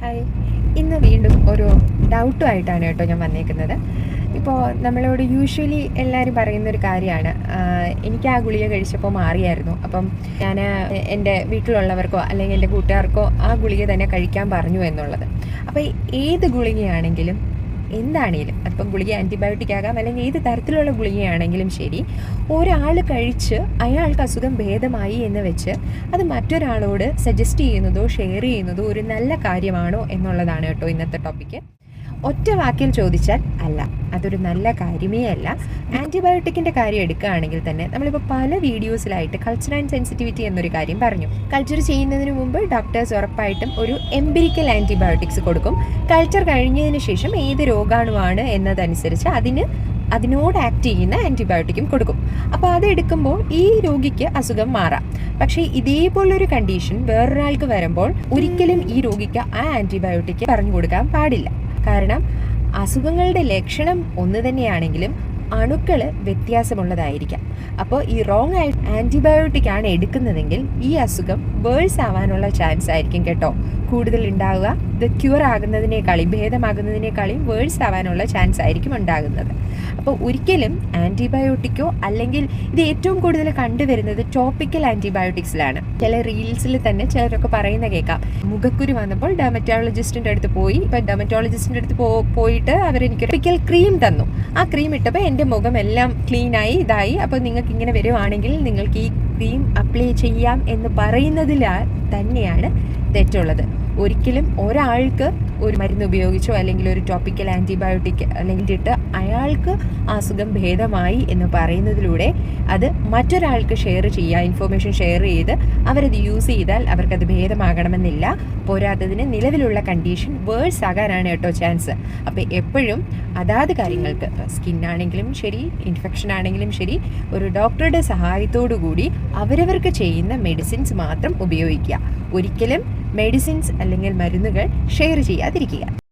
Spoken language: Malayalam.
ഹായ് ഇന്ന് വീണ്ടും ഒരു ഡൗട്ടുമായിട്ടാണ് കേട്ടോ ഞാൻ വന്നേക്കുന്നത്. ഇപ്പോൾ നമ്മളോട് യൂഷ്വലി എല്ലാവരും പറയുന്നൊരു കാര്യമാണ്. എനിക്ക് ആ ഗുളിക കഴിച്ചപ്പോൾ മാറിയായിരുന്നു. അപ്പം ഞാൻ എന്റെ വീട്ടിലുള്ളവർക്കോ അല്ലെങ്കിൽ എന്റെ കൂട്ടുകാർക്കോ ആ ഗുളിക തന്നെ കഴിക്കാൻ പറഞ്ഞു എന്നുള്ളത്. അപ്പോൾ ഏത് ഗുളികയാണെങ്കിലും എന്താണേലും അതിപ്പം ഗുളിക ആന്റിബയോട്ടിക് ആകാം അല്ലെങ്കിൽ ഏത് തരത്തിലുള്ള ഗുളികയാണെങ്കിലും ശരി ഒരാൾ കഴിച്ച് അയാൾക്ക് അസുഖം ഭേദമായി എന്ന് വെച്ച് അത് മറ്റൊരാളോട് സജസ്റ്റ് ചെയ്യുന്നതോ ഷെയർ ചെയ്യുന്നതോ ഒരു നല്ല കാര്യമാണോ എന്നുള്ളതാണ് കേട്ടോ ഇന്നത്തെ ടോപ്പിക്ക് ഒറ്റ വാക്കിൽ ചോദിച്ചാൽ അല്ല. അതൊരു നല്ല കാര്യമേ അല്ല. ആന്റിബയോട്ടിക്കിന്റെ കാര്യം എടുക്കുകയാണെങ്കിൽ തന്നെ നമ്മളിപ്പോൾ പല വീഡിയോസിലായിട്ട് കൾച്ചർ ആൻഡ് സെൻസിറ്റിവിറ്റി എന്നൊരു കാര്യം പറഞ്ഞു. കൾച്ചർ ചെയ്യുന്നതിന് മുമ്പ് ഡോക്ടേഴ്സ് ഉറപ്പായിട്ടും ഒരു എംപിരിക്കൽ ആന്റിബയോട്ടിക്സ് കൊടുക്കും. കൾച്ചർ കഴിഞ്ഞതിന് ശേഷം ഏത് രോഗാണുവാണ് എന്നതനുസരിച്ച് അതിന് അതിനോട് ആക്ട് ചെയ്യുന്ന ആന്റിബയോട്ടിക്കും കൊടുക്കും. അപ്പോൾ അതെടുക്കുമ്പോൾ ഈ രോഗിക്ക് അസുഖം മാറാം. പക്ഷേ ഇതേപോലൊരു കണ്ടീഷൻ വേറൊരാൾക്ക് വരുമ്പോൾ ഒരിക്കലും ഈ രോഗിക്ക് ആ ആന്റിബയോട്ടിക് പറഞ്ഞു കൊടുക്കാൻ പാടില്ല. കാരണം അസുഖങ്ങളുടെ ലക്ഷണം ഒന്ന് തന്നെയാണെങ്കിലും അണുക്കൾ വ്യത്യാസമുള്ളതായിരിക്കാം. അപ്പോൾ ഈ റോങ് ആയി ആന്റിബയോട്ടിക് ആണ് എടുക്കുന്നതെങ്കിൽ ഈ അസുഖം വേഴ്സ് ആവാനുള്ള ചാൻസ് ആയിരിക്കും കേട്ടോ. കൂടുതൽ ഉണ്ടാവുക ഇത് ക്യൂർ ആകുന്നതിനേക്കാളും ഭേദമാകുന്നതിനേക്കാളും വേഴ്സ് ആവാനുള്ള ചാൻസ് ആയിരിക്കും ഉണ്ടാകുന്നത്. അപ്പോൾ ഒരിക്കലും ആന്റിബയോട്ടിക്കോ അല്ലെങ്കിൽ ഇത് ഏറ്റവും കൂടുതൽ കണ്ടുവരുന്നത് ടോപ്പിക്കൽ ആന്റിബയോട്ടിക്സിലാണ് ചില റീൽസിൽ തന്നെ ചിലരൊക്കെ പറയുന്ന കേൾക്കാം. മുഖക്കുരു വന്നപ്പോൾ ഡെമറ്റോളജിസ്റ്റിന്റെ അടുത്ത് പോയി. ഇപ്പം ഡെമറ്റോളജിസ്റ്റിന്റെ അടുത്ത് പോയിട്ട് അവരെനിക്ക് ടോപ്പിക്കൽ ക്രീം തന്നു. ആ ക്രീം ഇട്ടപ്പോൾ എന്റെ മുഖം എല്ലാം ക്ലീനായി ഇതായി. അപ്പോൾ നിങ്ങൾക്ക് ഇങ്ങനെ വരുവാണെങ്കിൽ നിങ്ങൾക്ക് ഈ ക്രീം അപ്ലൈ ചെയ്യാം എന്ന് പറയുന്നതിൽ തന്നെയാണ് തെറ്റുള്ളത്. ഒരിക്കലും ഒരാൾക്ക് ഒരു മരുന്ന് ഉപയോഗിച്ചോ അല്ലെങ്കിൽ ഒരു ടോപ്പിക്കൽ ആന്റിബയോട്ടിക് അല്ലെങ്കിൽ ഇട്ട് അയാൾക്ക് അസുഖം ഭേദമായി എന്ന് പറയുന്നതിലൂടെ അത് മറ്റൊരാൾക്ക് ഷെയർ ചെയ്യുക ഇൻഫോർമേഷൻ ഷെയർ ചെയ്ത് അവരത് യൂസ് ചെയ്താൽ അവർക്കത് ഭേദമാകണമെന്നില്ല. പോരാത്തതിന് നിലവിലുള്ള കണ്ടീഷൻ വേഴ്സ് ആകാനാണ് കേട്ടോ ചാൻസ് അപ്പോൾ എപ്പോഴും അതാത് കാര്യങ്ങൾക്ക് സ്കിന്നാണെങ്കിലും ശരി ഇൻഫെക്ഷൻ ആണെങ്കിലും ശരി ഒരു ഡോക്ടറുടെ സഹായത്തോടു കൂടി അവരവർക്ക് ചെയ്യുന്ന മെഡിസിൻസ് മാത്രം ഉപയോഗിക്കുക. ഒരിക്കലും മെഡിസിൻസ് അല്ലെങ്കിൽ മരുന്നുകൾ ഷെയർ ചെയ്യാതിരിക്കുക.